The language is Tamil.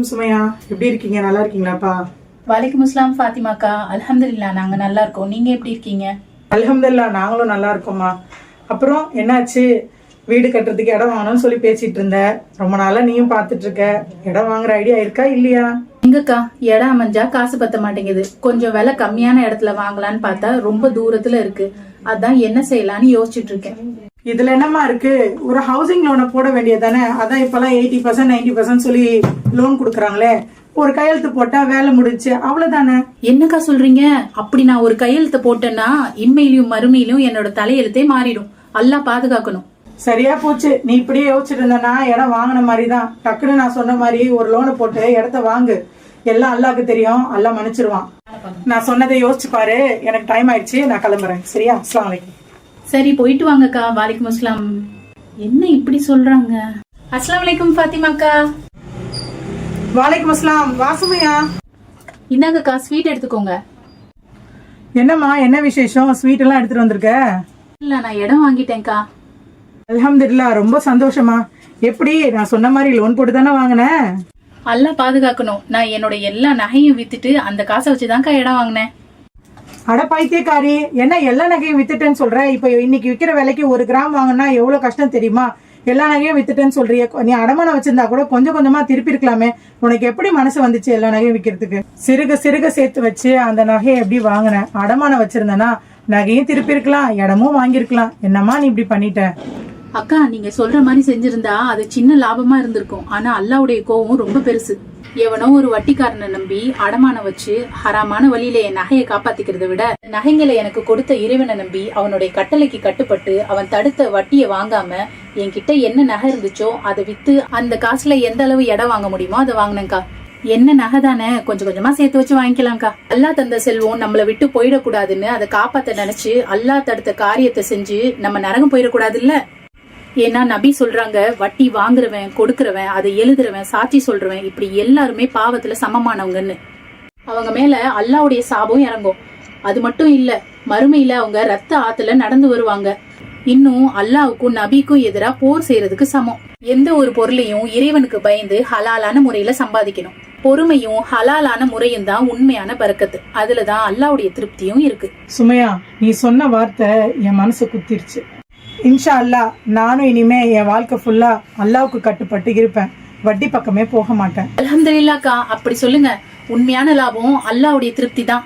வலைக்கும் சுமையா. எப்படி இருக்கீங்க? நல்லா இருக்கீங்களாப்பா? வலைக்கும் அஸ்லாம் ஃபாத்திமாக்கா. அல்ஹம்துலில்லாஹ் நாங்க நல்லா இருக்கோம். நீங்க எப்படி இருக்கீங்க? அல்ஹம்துலில்லா நாங்களும் நல்லா இருக்கோம்மா. அப்புறம் என்னாச்சு? வீடு கட்டுறதுக்கு இடம் வாங்கணும்னு சொல்லி பேசிட்டு இருந்த. ரொம்ப நாளா நீயும் பார்த்துட்டு இருக்க. இடம் வாங்குற ஐடியா இருக்கா? இல்லையா? எங்கக்கா? இடம் அமைஞ்சா காசு பத்த மாட்டேங்குது. கொஞ்சம் விலை கம்மியான இடத்துல வாங்கலாம்னு பார்த்தா ரொம்ப தூரத்துல இருக்கு. அதான் என்ன செய்யலாம்னு யோசிச்சுட்டு இருக்கேன். இதுல என்னம்மா இருக்கு? ஒரு ஹவுசிங் லோனை போட வேண்டியது தானே அதான் இப்பெல்லாம் எயிட்டி பர்சன்ட் நைன்டி பர்சன்ட் சொல்லி லோன் கொடுக்குறாங்களே. ஒரு கையெழுத்து போட்டா வேலை முடிஞ்சு அவ்வளவுதானே? என்னக்கா சொல்றீங்க? அப்படி நான் ஒரு கையெழுத்து போட்டேன்னா இன்மையிலும் மறுமையிலும் என்னோட தலையெழுத்தே மாறிடும். அல்லாஹ் பாதுகாக்கணும். சரியா போச்சு. நீ இப்படியே யோசிச்சுட்டு இருந்தனா இடம் வாங்கின மாதிரி தான் டக்குன்னு நான் சொன்ன மாதிரி ஒரு லோனை போட்டு இடத்த வாங்கு. எல்லாம் அல்லாக்கு தெரியும் அல்லாஹ் மன்னிச்சிருவான். நான் சொன்னதை யோசிச்சு பாரு எனக்கு டைம் ஆயிடுச்சு நான் கிளம்புறேன். சரியா? அஸ்லாம் வலைக்கும் சரி போயிட்டு வாங்கக்கா. வாலிக்கும் அஸ்லாம் என்ன இப்படி சொல்றாங்க? அஸ்லாம் வலைக்கும் ஃபாத்திமாக்கா. வாலைக்கும் அஸ்லாம் வாசுமையா இந்தாங்கக்கா ஸ்வீட் எடுத்துக்கோங்க. என்னம்மா என்ன விசேஷம்? ஸ்வீட் எல்லாம் எடுத்துட்டு வந்திருக்க? இல்ல நான் இடம் வாங்கிட்டேன்க்கா. அல்ஹம்துலில்லா ரொம்ப சந்தோஷமா எப்படி? நான் சொன்ன மாதிரி லோன் போட்டு தானே வாங்கினேன்? அல்லாஹ் பாதுகாக்கணும். நான் என்னோட எல்லா நகையும் வித்துட்டு அந்த காசை வச்சுதான்க்கா இடம் வாங்கினேன். அட பைத்தியக்காரி என்ன எல்லா நகையும் வித்துட்டேன்னு சொல்ற? இப்போ இன்னைக்கு விக்கிற விலைக்கு ஒரு கிராம் வாங்கினா எவ்வளவு கஷ்டம் தெரியுமா? எல்லா நகையும் வித்துட்டேன்னு சொல்றிய. நீ அடமானம் வச்சிருந்தா கூட கொஞ்சம் கொஞ்சமா திருப்பி இருக்கலாமே. உனக்கு எப்படி மனசு வந்துச்சு எல்லா நகையும் விற்கிறதுக்கு சிறுக சிறுக சேர்த்து வச்சு அந்த நகையை எப்படி வாங்கின அடமானம் வச்சிருந்தனா நகையும் திருப்பி இருக்கலாம் இடமும் வாங்கியிருக்கலாம். என்னம்மா நீ இப்படி பண்ணிட்ட? அக்கா நீங்க சொல்ற மாதிரி செஞ்சிருந்தா அது சின்ன லாபமா இருந்திருக்கும். ஆனா அல்லாவுடைய கோவம் ரொம்ப பெருசு. எவனோ ஒரு வட்டிக்காரனை நம்பி அடமானம் வச்சு ஹராமான வழியில என் நகையை காப்பாத்திக்கிறத விட நகைங்களை எனக்கு கொடுத்த இறைவனை நம்பி அவனுடைய கட்டளைக்கு கட்டுப்பட்டு அவன் தடுத்த வட்டியை வாங்காம என்கிட்ட என்ன நகை இருந்துச்சோ அதை வித்து அந்த காசுல எந்த அளவு இடம் வாங்க முடியுமோ அதை வாங்கினேன்க்கா. என்ன நகை தானே? கொஞ்சம் கொஞ்சமா சேர்த்து வச்சு வாங்கிக்கலாம்க்கா. அல்லா தந்த செல்வம் நம்மளை விட்டு போயிடக்கூடாதுன்னு அதை காப்பாத்த நினைச்சு அல்லா தடுத்த காரியத்தை செஞ்சு நம்ம நரகம் போயிடக்கூடாதுல்ல? ஏன்னா நபி சொல்றாங்க வட்டி வாங்குறவன் கொடுக்கறவன் அதை எழுதுறவன் சாட்சி சொல்றவன் இப்படி எல்லாருமே பாவத்துல சமமானவங்கன்னு. அவங்க மேல அல்லாவுடைய சாபம் இறங்கும். அது மட்டும் இல்ல மறுமையில அவங்க ரத்த ஆத்துல நடந்து வருவாங்க. இன்னும் அல்லாவுக்கும் நபிக்கும் எதிரா போர் செய்யறதுக்கு சமம். எந்த ஒரு பொருளையும் இறைவனுக்கு பயந்து ஹலாலான முறையில சம்பாதிக்கணும். பொறுமையும் ஹலாலான முறையும் தான் உண்மையான பறக்கத்து. அதுலதான் அல்லாவுடைய திருப்தியும் இருக்கு. சுமையா நீ சொன்ன வார்த்தை என் மனசு குத்திருச்சு. இன்ஷா அல்லாஹ் நானும் இனிமே என் வாழ்க்கை ஃபுல்லா அல்லாவுக்கு கட்டுப்பட்டு இருப்பேன். வட்டி பக்கமே போக மாட்டேன். அலமதுல்லாக்கா அப்படி சொல்லுங்க. உண்மையான லாபம் அல்லாவுடைய திருப்தி தான்.